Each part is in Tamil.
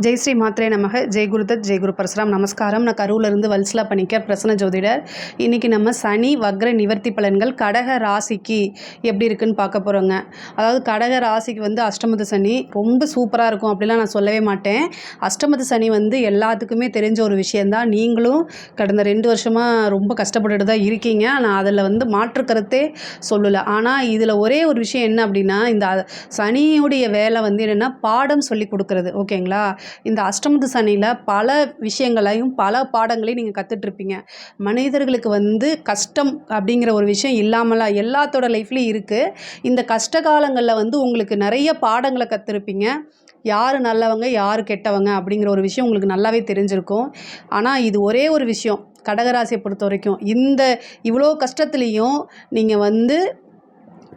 ஜெய் ஸ்ரீ மாத்ரே நமக. ஜெய் குருதத் ஜெய் குரு பரசுராம். நமஸ்காரம். நான் கரூர்லேருந்து வல்சலா பண்ணிக்க பிரசன்ன ஜோதிடர். இன்றைக்கி நம்ம சனி வக்ர நிவர்த்தி பலன்கள் கடக ராசிக்கு எப்படி இருக்குன்னு பார்க்க போகிறோங்க அதாவது கடக ராசிக்கு வந்து அஷ்டமத்து சனி ரொம்ப சூப்பராக இருக்கும் அப்படிலாம் நான் சொல்லவே மாட்டேன். அஷ்டமத்து சனி வந்து எல்லாத்துக்குமே தெரிஞ்ச ஒரு விஷயந்தான் நீங்களும் கடந்த ரெண்டு வருஷமாக ரொம்ப கஷ்டப்பட்டுட்டு தான் இருக்கீங்க. நான் அதில் வந்து மாற்று கருத்தே சொல்லலை. ஆனால் இதில் ஒரே ஒரு விஷயம் என்ன அப்படின்னா இந்த சனியுடைய வேலை வந்து என்னென்னா பாடம் சொல்லி கொடுக்குறது. ஓகேங்களா? இந்த அஷ்டமத்து சனியில் பல விஷயங்களையும் பல பாடங்களையும் நீங்கள் கற்றுட்ருப்பீங்க மனிதர்களுக்கு வந்து கஷ்டம் அப்படிங்கிற ஒரு விஷயம் இல்லாமலாம் எல்லாத்தோட லைஃப்லேயும் இருக்குது இந்த கஷ்ட காலங்களில் வந்து உங்களுக்கு நிறைய பாடங்களை கற்றுருப்பீங்க யார் நல்லவங்க யார் கெட்டவங்க அப்படிங்கிற ஒரு விஷயம் உங்களுக்கு நல்லாவே தெரிஞ்சிருக்கும். ஆனால் இது ஒரே ஒரு விஷயம். கடகராசியை பொறுத்த வரைக்கும் இந்த இவ்வளோ கஷ்டத்துலேயும் நீங்கள் வந்து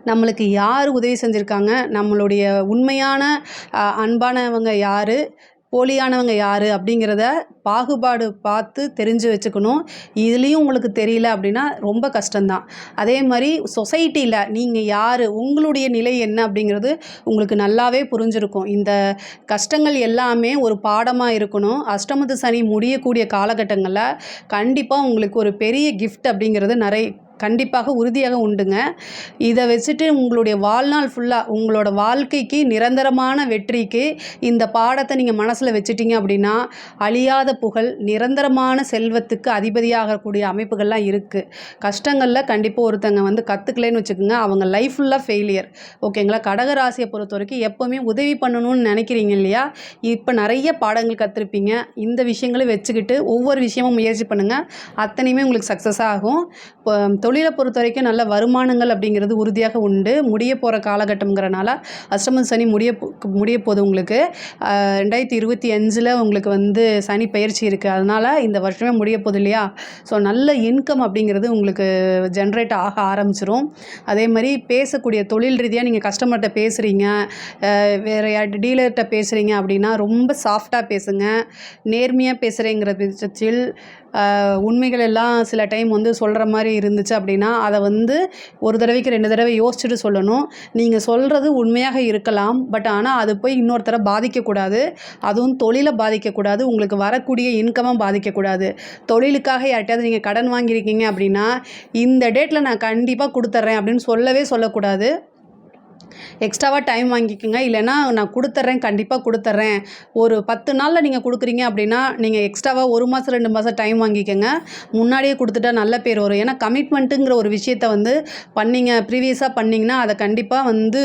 நம்மளுக்கு யார் உதவி செஞ்சுருக்காங்க? நம்மளுடைய உண்மையான அன்பானவங்க யார்? போலியானவங்க யார் அப்படிங்கிறத பாகுபாடு பார்த்து தெரிஞ்சு வச்சுக்கணும். இதுலேயும் உங்களுக்கு தெரியல அப்படின்னா ரொம்ப கஷ்டம்தான். அதே மாதிரி சொசைட்டியில் நீங்கள் யார் உங்களுடைய நிலை என்ன அப்படிங்கிறது உங்களுக்கு நல்லாவே புரிஞ்சிருக்கும். இந்த கஷ்டங்கள் எல்லாமே ஒரு பாடமாக இருக்கணும். அஷ்டமத்து சனி முடியக்கூடிய காலகட்டங்களில் கண்டிப்பாக உங்களுக்கு ஒரு பெரிய கிஃப்ட் அப்படிங்கிறது நிறைய கண்டிப்பாக உறுதியாக உண்டுங்க. இதை வச்சுட்டு உங்களுடைய வாழ்நாள் ஃபுல்லாக உங்களோட வாழ்க்கைக்கு நிரந்தரமான வெற்றிக்கு இந்த பாடத்தை நீங்கள் மனசில் வச்சுட்டீங்க அப்படின்னா அழியாத புகழ் நிரந்தரமான செல்வத்துக்கு அதிபதியாகக்கூடிய அமைப்புகள்லாம் இருக்குது கஷ்டங்களில் கண்டிப்பாக ஒருத்தங்க வந்து கற்றுக்கலன்னு வச்சுக்கோங்க அவங்க லைஃப் ஃபுல்லாக ஃபெயிலியர் ஓகேங்களா? கடகராசியை பொறுத்த வரைக்கும் எப்போவுமே உதவி பண்ணணும்னு நினைக்கிறீங்க இல்லையா? இப்போ நிறைய பாடங்கள் கற்றுருப்பீங்க இந்த விஷயங்களை வச்சுக்கிட்டு ஒவ்வொரு விஷயமும் முயற்சி பண்ணுங்கள் அத்தனையுமே உங்களுக்கு சக்ஸஸ் ஆகும். இப்போ தொழிலை பொறுத்த வரைக்கும் நல்ல வருமானங்கள் அப்படிங்கிறது உறுதியாக உண்டு. முடிய போகிற காலகட்டம்ங்கிறனால அஷ்டம சனி முடிய முடிய போகுது உங்களுக்கு. ரெண்டாயிரத்தி இருபத்தி அஞ்சில் உங்களுக்கு வந்து சனி பயிற்சி இருக்குது அதனால் இந்த வருஷமே முடிய போகுது இல்லையா? ஸோ நல்ல இன்கம் அப்படிங்கிறது உங்களுக்கு ஜென்ரேட் ஆக ஆரம்பிச்சிரும். அதே மாதிரி பேசக்கூடிய தொழில் ரீதியாக நீங்கள் கஸ்டமர்கிட்ட பேசுகிறீங்க வேறு யார்கிட்ட டீலர்கிட்ட பேசுகிறீங்க அப்படின்னா ரொம்ப சாஃப்டாக பேசுங்க. நேர்மையாக பேசுகிறேங்கிற பட்சத்தில் உண்மைகள் எல்லாம் சில டைம் வந்து சொல்கிற மாதிரி இருந்துச்சு அப்படின்னா அதை வந்து ஒரு தடவைக்கு ரெண்டு தடவை யோசிச்சுட்டு சொல்லணும். நீங்கள் சொல்கிறது உண்மையாக இருக்கலாம் பட் ஆனால் அது போய் இன்னொருத்தரை பாதிக்கக்கூடாது. அதுவும் தொழிலை பாதிக்கக்கூடாது உங்களுக்கு வரக்கூடிய இன்கமும் பாதிக்கக்கூடாது. தொழிலுக்காக யார்கிட்டயாவது நீங்கள் கடன் வாங்கியிருக்கீங்க அப்படின்னா இந்த டேட்டில் நான் கண்டிப்பாக கொடுத்துட்றேன் அப்படின்னு சொல்லவே சொல்லக்கூடாது. எக்ஸ்ட்ராவாக டைம் வாங்கிக்கோங்க. இல்லைன்னா நான் கொடுத்துட்றேன் கண்டிப்பாக கொடுத்துட்றேன் ஒரு பத்து நாளில் நீங்கள் கொடுக்குறீங்க அப்படின்னா நீங்கள் எக்ஸ்ட்ராவாக ஒரு மாதம் ரெண்டு மாதம் டைம் வாங்கிக்கோங்க. முன்னாடியே கொடுத்துட்டா நல்ல பேர் வரும். ஏன்னா கமிட்மெண்ட்டுங்கிற ஒரு விஷயத்தை வந்து பண்ணீங்க ப்ரீவியஸாக பண்ணிங்கன்னா அதை கண்டிப்பாக வந்து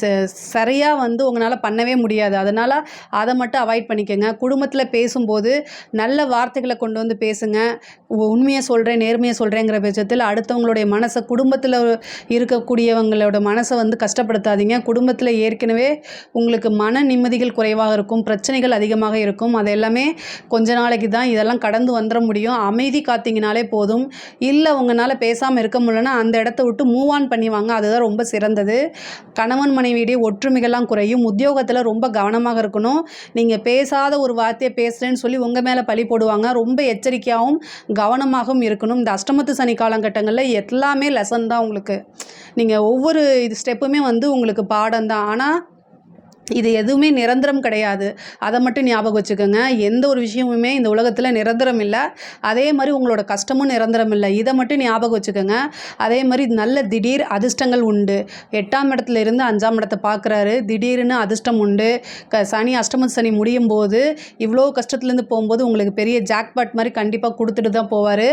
ச- சரியாக வந்து உங்களால் பண்ணவே முடியாது. அதனால் அதை மட்டும் அவாய்ட் பண்ணிக்கோங்க. குடும்பத்தில் பேசும்போது நல்ல வார்த்தைகளை கொண்டு வந்து பேசுங்க. உண்மையை சொல்கிறேன் நேர்மையை சொல்கிறேங்கிற பட்சத்தில் அடுத்தவங்களுடைய மனசை குடும்பத்தில் இருக்கக்கூடியவங்களோட மனசை வந்து கஷ்டப்படுத்தாதீங்க. குடும்பத்தில் ஏற்கனவே உங்களுக்கு மன நிம்மதிகள் குறைவாக இருக்கும். பிரச்சனைகள் அதிகமாக இருக்கும். அது எல்லாமே கொஞ்ச நாளைக்கு தான் இதெல்லாம் கடந்து வந்துட முடியும். அமைதி காத்தீங்கனாலே போதும். இல்லை உங்களால் பேசாமல் இருக்க முடியலன்னா அந்த இடத்த விட்டு மூவ் ஆன் பண்ணிவாங்க அதுதான் ரொம்ப சிறந்தது. கணவன் மனைவியிடையே ஒற்றுமைகள்லாம் குறையும். உத்தியோகத்தில் ரொம்ப கவனமாக இருக்கணும். நீங்கள் பேசாத ஒரு வார்த்தையை பேசுகிறேன்னு சொல்லி உங்கள் மேலே பழி போடுவாங்க. ரொம்ப எச்சரிக்கையாகவும் கவனமாகவும் இருக்கணும். இந்த அஷ்டமத்து சனி காலகட்டங்களில் எல்லாமே லெசன் தான் உங்களுக்கு. நீங்கள் ஒவ்வொரு இது ஸ்டெப்புமே வந்து உங்களுக்கு பாடம் தான். ஆனால் இது எதுவுமே நிரந்தரம் கிடையாது. அதை மட்டும் ஞாபகம் வச்சுக்கோங்க. எந்த ஒரு விஷயமுமே இந்த உலகத்தில் நிரந்தரம் இல்லை. அதே மாதிரி உங்களோட கஷ்டமும் நிரந்தரம் இல்லை. இதை மட்டும் ஞாபகம் வச்சுக்கோங்க. அதே மாதிரி நல்ல திடீர் அதிர்ஷ்டங்கள் உண்டு. எட்டாம் இடத்துல இருந்து அஞ்சாம் இடத்தை பார்க்குறாரு திடீர்னு அதிர்ஷ்டம் உண்டு. க சனி அஷ்டம சனி முடியும் போது இவ்வளோ கஷ்டத்துலேருந்து போகும்போது உங்களுக்கு பெரிய ஜாக்பாட் மாதிரி கண்டிப்பாக கொடுத்துட்டு தான் போவார்.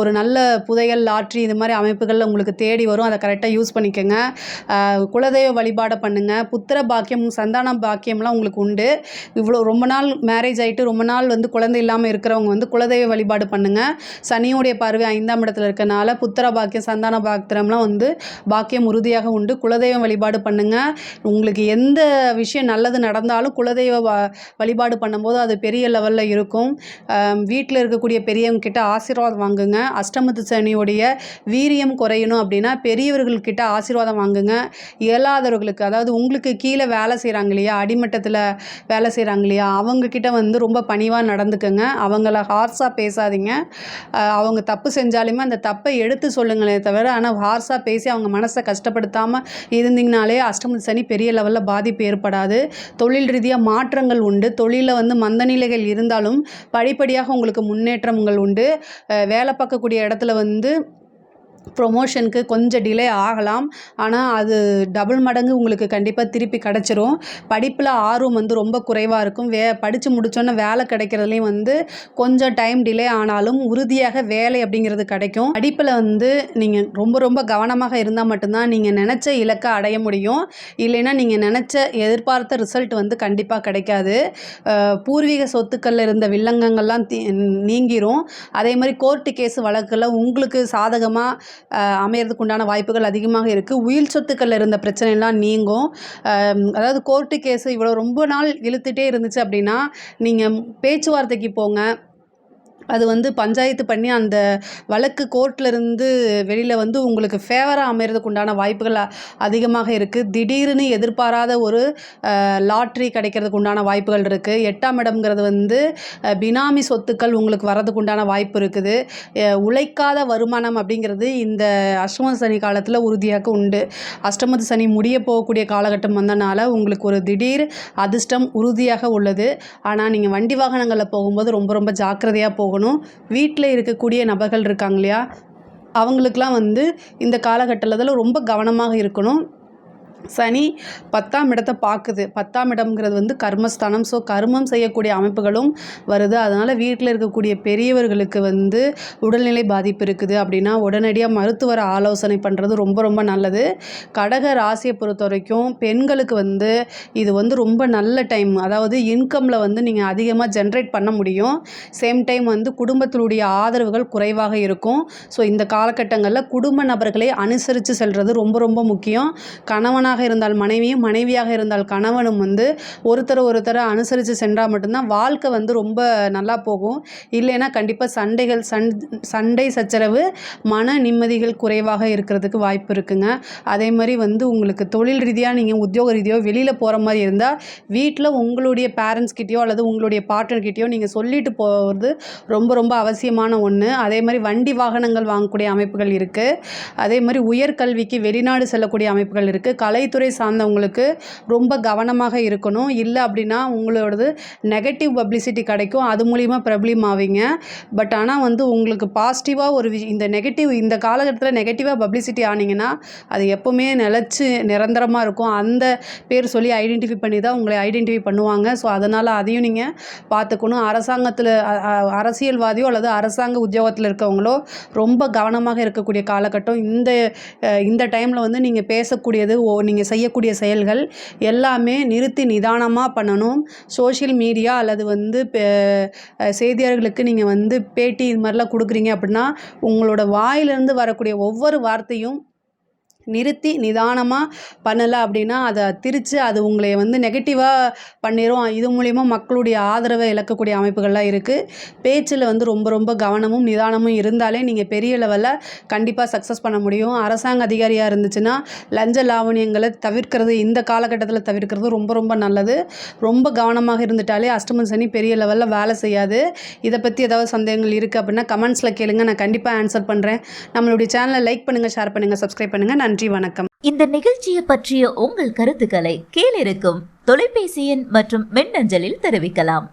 ஒரு நல்ல புதையல் லாட்ரி இது மாதிரி அமைப்புகளில் உங்களுக்கு தேடி வரும். அதை கரெக்டாக யூஸ் பண்ணிக்கோங்க. குலதெய்வ வழிபாடை பண்ணுங்கள் புத்திர பாக்கியம் சந்தான பாக்கியம்லாம் உங்களுக்கு உண்டு. இவ்வளோ ரொம்ப நாள் மேரேஜ் ஆகிட்டு ரொம்ப நாள் வந்து குழந்தை இல்லாமல் இருக்கிறவங்க வந்து குலதெய்வ வழிபாடு பண்ணுங்கள் சனியோடைய பார்வை ஐந்தாம் இடத்துல இருக்கனால புத்திர பாக்கியம் சந்தான பாக்கியம்லாம் வந்து பாக்கியம் உறுதியாக உண்டு. குலதெய்வம் வழிபாடு பண்ணுங்கள் உங்களுக்கு எந்த விஷயம் நல்லது நடந்தாலும் குலதெய்வ வ- வழிபாடு பண்ணும்போது அது பெரிய லெவலில் இருக்கும். வீட்டில் இருக்கக்கூடிய பெரியவங்க கிட்ட ஆசீர்வாதம் வாங்குங்க. அஷ்டமத்து சனியுடைய வீரியம் குறையணும் அப்படின்னா பெரியவர்கள்கிட்ட ஆசீர்வாதம் வாங்குங்க. இயலாதவர்களுக்கு அதாவது உங்களுக்கு கீழே வேலை செய்கிறாங்க இருக்காங்க இல்லையா? அடிமட்டத்தில் வேலை செய்கிறாங்க இல்லையா? அவங்கக்கிட்ட வந்து ரொம்ப பணிவாக நடந்துக்குங்க. அவங்கள ஹார்ஸாக பேசாதீங்க. அவங்க தப்பு செஞ்சாலுமே அந்த தப்பை எடுத்து சொல்லுங்களே தவிர ஆனால் ஹார்ஸாக பேசி அவங்க மனசை கஷ்டப்படுத்தாமல் இருந்தீங்கனாலே அஷ்டம சனி பெரிய லெவலில் பாதிப்பு ஏற்படாது. தொழில் ரீதியாக மாற்றங்கள் உண்டு. தொழிலில் வந்து மந்த நிலைகள் இருந்தாலும் படிப்படியாக உங்களுக்கு முன்னேற்றங்கள் உண்டு. வேலை பார்க்கக்கூடிய இடத்துல வந்து ப்ரொமோஷனுக்கு கொஞ்சம் டிலே ஆகலாம். ஆனால் அது டபுள் மடங்கு உங்களுக்கு கண்டிப்பாக திருப்பி கிடச்சிரும். படிப்பில் ஆர்வம் வந்து ரொம்ப குறைவாக இருக்கும். வே படித்து முடிச்சோன்னே வேலை கிடைக்கிறதுலையும் வந்து கொஞ்சம் டைம் டிலே ஆனாலும் உறுதியாக வேலை அப்படிங்கிறது கிடைக்கும். படிப்பில் வந்து நீங்கள் ரொம்ப ரொம்ப கவனமாக இருந்தால் மட்டும்தான் நீங்கள் நினச்ச இலக்கை அடைய முடியும். இல்லைன்னா நீங்கள் நினச்ச எதிர்பார்த்த ரிசல்ட் வந்து கண்டிப்பாக கிடைக்காது. பூர்வீக சொத்துக்களில் இருந்த வில்லங்கங்கள்லாம் தீ நீங்கிரும். அதே மாதிரி கோர்ட்டு கேஸ் வழக்கில் உங்களுக்கு சாதகமாக அமையறதுக்கு உண்டான வாய்ப்புகள் அதிகமாக இருக்குது உயிர் சொத்துக்களில் இருந்த பிரச்சனைலாம் நீங்கும். அதாவது கோர்ட்டு கேஸு இவ்வளோ ரொம்ப நாள் இழுத்துகிட்டே இருந்துச்சு அப்படின்னா நீங்கள் பேச்சுவார்த்தைக்கு போங்க. அது வந்து பஞ்சாயத்து பண்ணி அந்த வழக்கு கோர்ட்லேருந்து வெளியில் வந்து உங்களுக்கு ஃபேவராக அமைகிறதுக்கு உண்டான வாய்ப்புகள் அதிகமாக இருக்குது திடீர்னு எதிர்பாராத ஒரு லாட்ரி கிடைக்கிறதுக்கு உண்டான வாய்ப்புகள் இருக்குது எட்டாம் இடம்ங்கிறது வந்து பினாமி சொத்துக்கள் உங்களுக்கு வர்றதுக்கு உண்டான வாய்ப்பு இருக்குது. உழைக்காத வருமானம் அப்படிங்கிறது இந்த அஷ்டம சனி காலத்தில் உறுதியாக உண்டு. அஷ்டமத்து சனி முடிய போகக்கூடிய காலகட்டம் வந்தனால உங்களுக்கு ஒரு திடீர் அதிர்ஷ்டம் உறுதியாக உள்ளது. ஆனால் நீங்கள் வண்டி வாகனங்களில் போகும்போது ரொம்ப ரொம்ப ஜாக்கிரதையாக போகும் போகணும். வீட்டில் இருக்கக்கூடிய நபர்கள் இருக்காங்க இல்லையா? அவங்களுக்கெலாம் வந்து இந்த காலகட்டத்தில் ரொம்ப கவனமாக இருக்கணும். சனி பத்தாம் இடத்தை பார்க்குது. பத்தாம் இடம்ங்கிறது வந்து கர்மஸ்தானம். ஸோ கர்மம் செய்யக்கூடிய அமைப்புகளும் வருது. அதனால் வீட்டில் இருக்கக்கூடிய பெரியவர்களுக்கு வந்து உடல்நிலை பாதிப்பு இருக்குது அப்படின்னா உடனடியாக மருத்துவரை ஆலோசனை பண்ணுறது ரொம்ப ரொம்ப நல்லது. கடக ராசியை பொறுத்த வரைக்கும் பெண்களுக்கு வந்து இது வந்து ரொம்ப நல்ல டைம். அதாவது இன்கமில் வந்து நீங்கள் அதிகமாக ஜென்ரேட் பண்ண முடியும். சேம் டைம் வந்து குடும்பத்தினுடைய ஆதரவுகள் குறைவாக இருக்கும். ஸோ இந்த காலகட்டங்களில் குடும்ப நபர்களை அனுசரித்து செல்வது ரொம்ப ரொம்ப முக்கியம். கணவனாக இருந்தால் மனைவியும் மனைவியாக இருந்தால் கணவனும் வந்து ஒருத்தர் ஒருத்தரை அனுசரித்து சென்றால் மட்டும்தான் வாழ்க்கை வந்து ரொம்ப நல்லா போகும். இல்லைன்னா கண்டிப்பாக சண்டைகள் சண் சண்டை சச்சரவு மன நிம்மதிகள் குறைவாக இருக்கிறதுக்கு வாய்ப்பு இருக்குங்க. அதே மாதிரி வந்து உங்களுக்கு தொழில் ரீதியாக நீங்கள் உத்தியோக ரீதியாக வெளியில் போகிற மாதிரி இருந்தால் வீட்டில் உங்களுடைய பேரண்ட்ஸ் கிட்டேயோ அல்லது உங்களுடைய பார்ட்னர்கிட்டயோ நீங்கள் சொல்லிட்டு போகிறது ரொம்ப ரொம்ப அவசியமான ஒன்று அதே மாதிரி வண்டி வாகனங்கள் வாங்கக்கூடிய அமைப்புகள் இருக்குது அதே மாதிரி உயர்கல்விக்கு வெளிநாடு செல்லக்கூடிய அமைப்புகள் இருக்குது கலை கலைத்துறை சார்ந்தவங்களுக்கு ரொம்ப கவனமாக இருக்கணும். இல்லை அப்படின்னா உங்களோடது நெகட்டிவ் பப்ளிசிட்டி கிடைக்கும். அது மூலிமா பிரபலியம் ஆவீங்க. பட் ஆனால் வந்து உங்களுக்கு பாசிட்டிவாக ஒரு இந்த நெகட்டிவ் இந்த காலகட்டத்தில் நெகட்டிவாக பப்ளிசிட்டி ஆனீங்கன்னா அது எப்போவுமே நிலச்சி நிரந்தரமாக இருக்கும். அந்த பேர் சொல்லி ஐடென்டிஃபை பண்ணி தான் உங்களை ஐடென்டிஃபை பண்ணுவாங்க. ஸோ அதனால் அதையும் நீங்கள் பார்த்துக்கணும். அரசாங்கத்தில் அரசியல்வாதியோ அல்லது அரசாங்க உத்தியோகத்தில் இருக்கவங்களோ ரொம்ப கவனமாக இருக்கக்கூடிய காலகட்டம். இந்த இந்த டைமில் வந்து நீங்கள் பேசக்கூடியது ஓ நீங்கள் செய்யக்கூடிய செயல்கள் எல்லாமே நிறுத்தி நிதானமாக பண்ணணும். சோஷியல் மீடியா அல்லது வந்து பெ- செய்தியாளர்களுக்கு நீங்கள் வந்து பேட்டி இது மாதிரிலாம் கொடுக்குறீங்க அப்படின்னா உங்களோட வாயிலிருந்து வரக்கூடிய ஒவ்வொரு வார்த்தையும் நிறுத்தி நிதானமாக பண்ணலை அப்படின்னா அதை திரித்து அது உங்களை வந்து நெகட்டிவாக பண்ணிடும் இது மூலிமா மக்களுடைய ஆதரவை இழக்கக்கூடிய அமைப்புகள்லாம் இருக்குது பேச்சில் வந்து ரொம்ப ரொம்ப கவனமும் நிதானமும் இருந்தாலே நீங்கள் பெரிய லெவலில் கண்டிப்பாக சக்ஸஸ் பண்ண முடியும். அரசாங்க அதிகாரியாக இருந்துச்சுன்னா லஞ்ச லாவணியங்களை தவிர்க்கிறது இந்த காலகட்டத்தில் தவிர்க்கிறது ரொம்ப ரொம்ப நல்லது. ரொம்ப கவனமாக இருந்துட்டாலே அஷ்டமன் சனி பெரிய லெவலில் வேலை செய்யாது. இதை பற்றி ஏதாவது சந்தேகங்கள் இருக்குது அப்படின்னா கமெண்ட்ஸில் கேளுங்க. நான் கண்டிப்பாக ஆன்சர் பண்ணுறேன் நம்மளுடைய சேனலை லைக் பண்ணுங்கள் ஷேர் பண்ணுங்கள் சப்ஸ்கிரைப் பண்ணுங்கள் நன்றி வணக்கம். இந்த நிகழ்ச்சியை பற்றிய உங்கள் கருத்துக்களை கீழிருக்கும் தொலைபேசி எண் மற்றும் மின்னஞ்சலில் தெரிவிக்கலாம்.